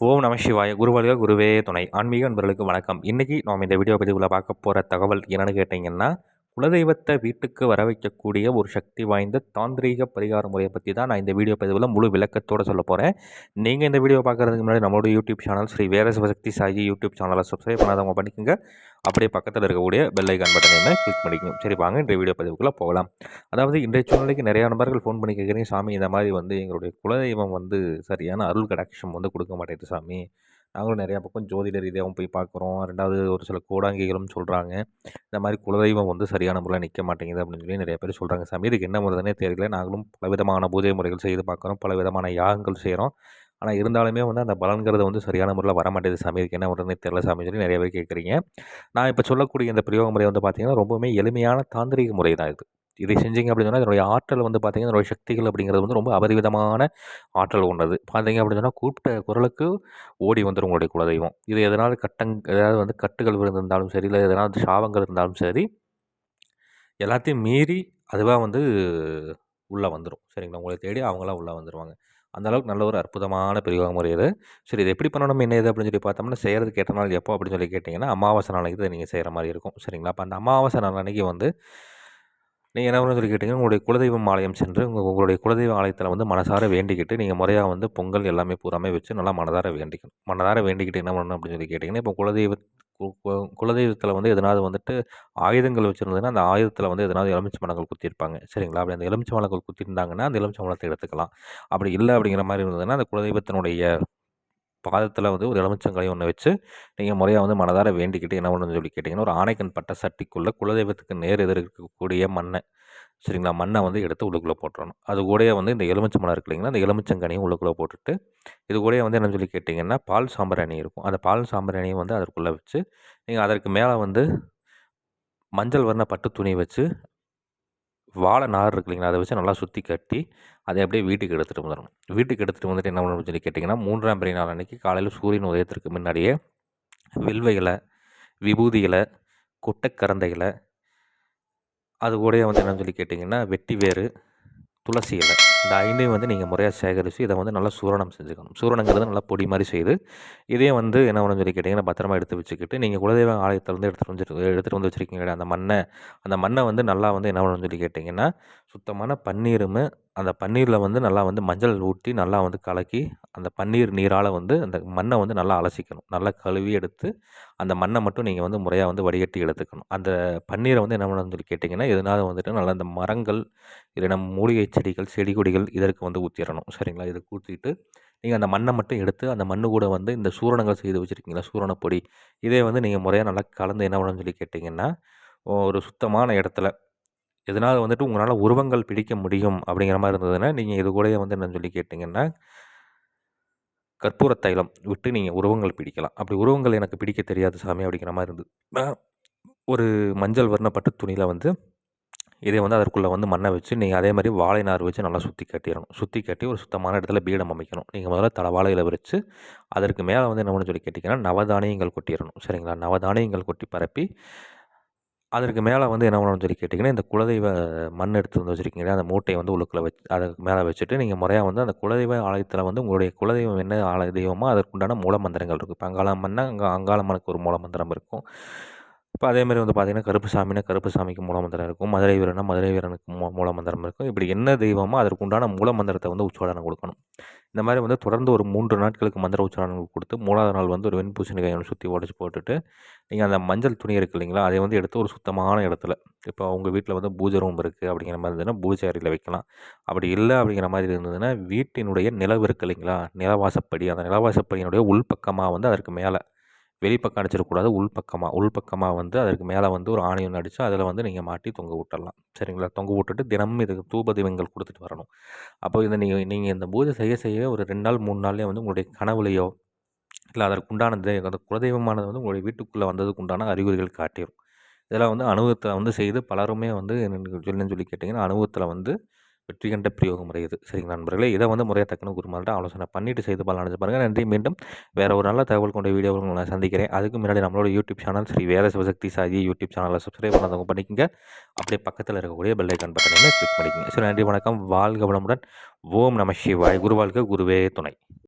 ஓம் நம சிவாய குருவலிக குருவே துணை. ஆன்மீக அன்பர்களுக்கு வணக்கம். இன்றைக்கி நாம் இந்த வீடியோ பதிவில் பார்க்க போகிற தகவல் என்னென்னு கேட்டிங்கன்னா குலதெய்வத்தை வீட்டுக்கு வர வைக்கக்கூடிய ஒரு சக்தி வாய்ந்த தாந்திரீக பரிகார முறையை பற்றி தான் நான் இந்த வீடியோ பதிவில் முழு விளக்கத்தோடு சொல்ல போகிறேன் நீங்கள் இந்த வீடியோ பார்க்குறதுக்கு முன்னாடி நம்மளோட யூடியூப் சேனல் ஸ்ரீ வேர சிவசக்தி சாயி யூடியூப் சேனலை சப்ஸ்கிரைப் பண்ணாதவங்க பண்ணிக்கோங்க. அப்படியே பக்கத்தில் இருக்கக்கூடிய பெல் ஐக்கான் பட்டனையுமே கிளிக் பண்ணிக்கணும் சரி வாங்க இந்த வீடியோ பதிவுக்குள்ளே போகலாம். அதாவது இன்றைய சூழ்நிலைக்கு நிறைய நபர்கள் ஃபோன் பண்ணி கேட்குறீங்க சாமி இந்த மாதிரி வந்து எங்களுடைய குலதெய்வம் வந்து சரியான அருள் கடாட்சம் வந்து கொடுக்க மாட்டேங்குது சாமி. நாங்களும் நிறையா பக்கம் ஜோதிட ரீதியாகவும் போய் பார்க்குறோம். ரெண்டாவது ஒரு சில கோடாங்கிகளும் சொல்கிறாங்க இந்த மாதிரி குலதெய்வம் வந்து சரியான முறையில் நிற்க மாட்டேங்குது அப்படின்னு சொல்லி நிறைய பேர் சொல்கிறாங்க சாமி இதுக்கு என்ன முறைதானே தெரியல. நாங்களும் பலவிதமான பூஜை முறைகள் செய்து பார்க்குறோம். பல விதமான யாகங்கள் செய்கிறோம் ஆனால் இருந்தாலுமே வந்து அந்த பலன்கிறது வந்து சரியான முறையில் வர மாட்டேது சாமி இதுக்கு என்ன முறைனே தெரியல சாமி சொல்லி நிறைய பேர் கேட்குறீங்க. நான் இப்போ சொல்லக்கூடிய இந்த பிரயோக முறை வந்து பார்த்திங்கன்னா ரொம்பவுமே எளிமையான தாந்திரிக முறை தான் இது. இதை செஞ்சீங்க அப்படின்னு சொன்னால் இதனுடைய ஆற்றல் வந்து பார்த்திங்கன்னா இதனுடைய சக்திகள் அப்படிங்கிறது வந்து ரொம்ப அபரிவிதமான ஆற்றல் கொண்டது. பார்த்தீங்க அப்படின்னு சொன்னால் கூப்பிட்ட குரலுக்கு ஓடி வந்துடும் உங்களுடைய குலதெய்வம். இது எதனால் கட்டங் ஏதாவது வந்து கட்டுகள் விழுந்திருந்தாலும் சரி இல்லை எதனால் சாபங்கள் இருந்தாலும் சரி எல்லாத்தையும் மீறி அதுவாக வந்து உள்ளே வந்துடும் சரிங்களா? உங்களை தேடி அவங்களாம் உள்ளே வந்துடுவாங்க அந்தளவுக்கு நல்ல ஒரு அற்புதமான பிரிவாக முறை இது. சரி இது எப்படி பண்ணணும் என்ன இது அப்படின்னு சொல்லி பார்த்தோம்னா செய்கிறது கேட்ட நாள் எப்போ அப்படின்னு சொல்லி கேட்டிங்கன்னா அமாவாசை நாளைக்கு நீங்கள் செய்கிற மாதிரி இருக்கும். சரிங்களா? அப்போ அந்த அமாவாசை நாள் அன்றைக்கி வந்து நீங்கள் என்ன பண்ணணும்னு சொல்லி கேட்டிங்கன்னா உங்களுடைய குலதெய்வம் ஆலயம் சென்று உங்கள் உங்களுடைய குலதெய்வ ஆலயத்தில் வந்து மனசார வேண்டிக்கிட்டு நீங்கள் முறையாக வந்து பொங்கல் எல்லாமே பூராமே வச்சு நல்லா மனதார வேண்டிக்கணும். மனதார வேண்டிக்கிட்டு என்ன பண்ணணும் அப்படின்னு சொல்லி கேட்டிங்கன்னா இப்போ குலதெய்வ குலதெய்வத்தில் வந்து எதனாவது வந்துட்டு ஆயுதங்கள் வச்சுருந்ததுன்னா அந்த ஆயுதத்தில் வந்து எதனாவது எலுமிச்சை மலங்கள் குத்திருப்பாங்க சரிங்களா? அப்படி அந்த எலுமிச்சை மலங்கள் குத்திருந்தாங்கன்னா அந்த எலுமிச்சை மலத்தை எடுத்துக்கலாம். அப்படி இல்லை அப்படிங்கிற மாதிரி இருந்ததுன்னா அந்த குலதெய்வத்தினுடைய பாதத்தில் வந்து ஒரு எலுமிச்சங்காய் ஒன்று வச்சு நீங்கள் முறையாக வந்து மனதார வேண்டிக்கிட்டு என்ன பண்ணணும்னு சொல்லி கேட்டிங்கன்னா ஒரு ஆணைக்கன் பட்ட சட்டிக்குள்ளே குலதெய்வத்துக்கு நேர் எதிர்க்கக்கூடிய மண்ணை சரிங்களா? மண்ணை வந்து எடுத்து உள்ளுக்குள்ளே போட்டுறணும். அது கூடயே வந்து இந்த எலுமிச்சை மலை இருக்கு இல்லைங்களா? அந்த எலுமிச்சங்கனியும் உள்ளுக்குள்ளே போட்டுட்டு இது கூடயே வந்து என்ன சொல்லி கேட்டிங்கன்னா பால் சாம்பிராணி இருக்கும். அந்த பால் சாம்பிராணியும் வந்து அதற்குள்ளே வச்சு நீங்கள் அதற்கு மேலே வந்து மஞ்சள் வர்ண பட்டு துணி வச்சு வாழை நார் இருக்கு இல்லைங்களா? அதை வச்சு நல்லா சுற்றி கட்டி அதை அப்படியே வீட்டுக்கு எடுத்துகிட்டு வந்துடணும் வீட்டுக்கு எடுத்துகிட்டு வந்துட்டு என்ன பண்ணணும்னு சொல்லி கேட்டிங்கன்னா மூன்றாம் பிறை நாள் அன்றைக்கி காலையில் சூரியன் உதயத்திற்கு முன்னாடியே வில்வ இலை விபூதி இலை இலை அது கூட வந்து என்னன்னு சொல்லி கேட்டிங்கன்னா வெட்டி வேறு துளசி இலை. இந்த ஐந்தையும் வந்து நீங்கள் முறையாக சேகரித்து இதை வந்து நல்லா சூரணம் செஞ்சுக்கணும். சூரணங்கிறது நல்லா பொடி மாதிரி செய்து இதே வந்து என்ன பண்ணணும்னு சொல்லி கேட்டிங்கன்னா பத்திரமா எடுத்து வச்சுக்கிட்டு நீங்கள் குலதெய்வ ஆலயத்திலேருந்து எடுத்துகிட்டு வந்து எடுத்துகிட்டு வந்து வச்சுருக்கீங்க அந்த மண்ணை அந்த மண்ணை வந்து நல்லா வந்து என்ன பண்ணணும்னு சொல்லி கேட்டிங்கன்னா சுத்தமான பன்னீரும் அந்த பன்னீரில் வந்து நல்லா வந்து மஞ்சள் ஊற்றி நல்லா வந்து கலக்கி அந்த பன்னீர் நீரால் வந்து அந்த மண்ணை வந்து நல்லா அலசிக்கணும். நல்லா கழுவி எடுத்து அந்த மண்ணை மட்டும் நீங்கள் வந்து முறையாக வந்து வடிகட்டி எடுத்துக்கணும். அந்த பன்னீரை வந்து என்ன பண்ணணும்னு சொல்லி கேட்டிங்கன்னா எதனால வந்துட்டு நல்லா அந்த மரங்கள் இல்லைனா மூலிகை செடிகள் செடி கொடிகள் இதற்கு வந்து ஊற்றிடணும் சரிங்களா? இதுக்கு ஊற்றிட்டு நீங்கள் அந்த மண்ணை மட்டும் எடுத்து அந்த மண்ணு கூட வந்து இந்த சூரணங்கள் செய்து வச்சுருக்கீங்களா? சூரணப்பொடி. இதே வந்து நீங்கள் முறையாக நல்லா கலந்து என்ன பண்ணணும்னு சொல்லி கேட்டிங்கன்னா ஒரு சுத்தமான இடத்துல எதனால் வந்துட்டு உங்களால் உருவங்கள் பிடிக்க முடியும் அப்படிங்கிற மாதிரி இருந்ததுன்னா நீங்கள் இது கூடயே வந்து என்னன்னு சொல்லி கேட்டிங்கன்னா கற்பூர தைலம் விட்டு நீங்கள் உருவங்கள் பிடிக்கலாம். அப்படி உருவங்கள் எனக்கு பிடிக்க தெரியாது சாமி அப்படிங்கிற மாதிரி இருந்தது. ஒரு மஞ்சள் வர்ணப்பட்ட துணியில் வந்து இதை வந்து அதற்குள்ளே வந்து மண்ணை வச்சு நீங்கள் அதே மாதிரி வாழை நார் வச்சு நல்லா சுற்றி கட்டிடணும். சுற்றி கட்டி ஒரு சுத்தமான இடத்துல பீடம் அமைக்கணும். நீங்கள் முதல்ல தலை வச்சு அதற்கு மேலே வந்து என்ன சொல்லி கேட்டிங்கன்னா நவதானியங்கள் கொட்டிடணும். சரிங்களா? நவதானியங்கள் கொட்டி பரப்பி அதற்கு மேலே வந்து என்ன பண்ணணும்னு சொல்லி கேட்டிங்கன்னா இந்த குலதெய்வ மண் எடுத்து வந்து வச்சுருக்கீங்களா அந்த மூட்டையை வந்து உள்ளுக்குள்ளே வச்சு அதுக்கு மேலே வச்சுட்டு நீங்கள் முறையாக வந்து அந்த குலதெய்வ ஆலயத்தில் வந்து உங்களுடைய குலதெய்வம் என்ன ஆலய தெய்வமோ அதற்குண்டான மூல மந்திரங்கள் இருக்கும். இப்போ அங்காளம்மன்னா அங்கே அங்காளம்மனுக்கு ஒரு மூல மந்திரம் இருக்கும். இப்போ அதேமாதிரி வந்து பார்த்திங்கன்னா கருப்பு சாமினா கருப்பு சாமிக்கு மூலமந்திரம் இருக்கும். மதுரை வீரனா மதுரை வீரனுக்கு மூ மூலமந்திரம் இருக்கும். இப்படி என்ன தெய்வமோ அதற்கு உண்டான மூலமந்திரத்தை வந்து உச்சாடனம் கொடுக்கணும். இந்த மாதிரி வந்து தொடர்ந்து ஒரு மூன்று நாட்களுக்கு மந்திர உச்சாரணம் கொடுத்து மூணாவது நாள் வந்து ஒரு வெண்பூசணிக்காய் ஒன்று சுற்றி உடச்சி போட்டுட்டு நீங்கள் அந்த மஞ்சள் துணி இருக்குது இல்லைங்களா அதை வந்து எடுத்து ஒரு சுத்தமான இடத்துல இப்போ உங்கள் வீட்டில் வந்து பூஜை ரூம் இருக்குது அப்படிங்கிற மாதிரி இருந்ததுன்னா பூஜை அறையில் வைக்கலாம். அப்படி இல்லை அப்படிங்கிற மாதிரி இருந்ததுன்னா வீட்டினுடைய நிலவு இருக்குது இல்லைங்களா நிலவாசப்படி அந்த நிலவாசப்படியினுடைய உள்பக்கமாக வந்து அதற்கு மேலே வெளிப்பக்கம் அடிச்சிடக்கூடாது. உள்பக்கமாக உள்பக்கமாக வந்து அதற்கு மேலே வந்து ஒரு ஆணி ஒன்று அடித்து அதில் வந்து நீங்கள் மாட்டி தொங்க விட்டுடலாம் சரிங்களா? தொங்க விட்டுட்டு தினமும் இதுக்கு தூப தீபங்கள் கொடுத்துட்டு வரணும். அப்போ இதை நீங்கள் நீங்கள் இந்த பூஜை செய்ய செய்ய ஒரு ரெண்டு நாள் மூணு நாள்லேயே வந்து உங்களுடைய கனவுலையோ இல்லை அதற்கு உண்டான அந்த குலதெய்வமானது வந்து உங்களுடைய வீட்டுக்குள்ளே வந்ததுக்கு உண்டான அறிகுறிகள் காட்டிடும் இதெல்லாம் வந்து அனுபவத்தை வந்து செய்து பலருமே வந்து சொல்லி சொல்லி கேட்டிங்கன்னா அனுபவத்தில் வந்து வெற்றி கண்ட பிரயோக முறை இது சரிங்களா நண்பர்களே? இதை வந்து முறையாக தக்கன குருமார்கிட்ட ஆலோசனை பண்ணிவிட்டு செய்து பலன் அடைஞ்சு பாருங்கள் நன்றி. மீண்டும் வேறு ஒரு நல்ல தகவல் கொண்ட வீடியோவில் நான் சந்திக்கிறேன். அதுக்கு முன்னாடி நம்மளோட யூடியூப் சேனல் ஸ்ரீ வேத சிவசக்தி சாதி யூடியூப் சேனலில் சப்ஸ்கிரைப் பண்ணாதவங்க பண்ணிக்கங்க. அப்படியே பக்கத்தில் இருக்கக்கூடிய பெல்லைக்கான் பட்டனையுமே கிளிக் பண்ணிக்கங்க. சரி நன்றி. வணக்கம். வாழ்க வளமுடன். ஓம் நம சிவாய். குருவாழ்க குருவே துணை.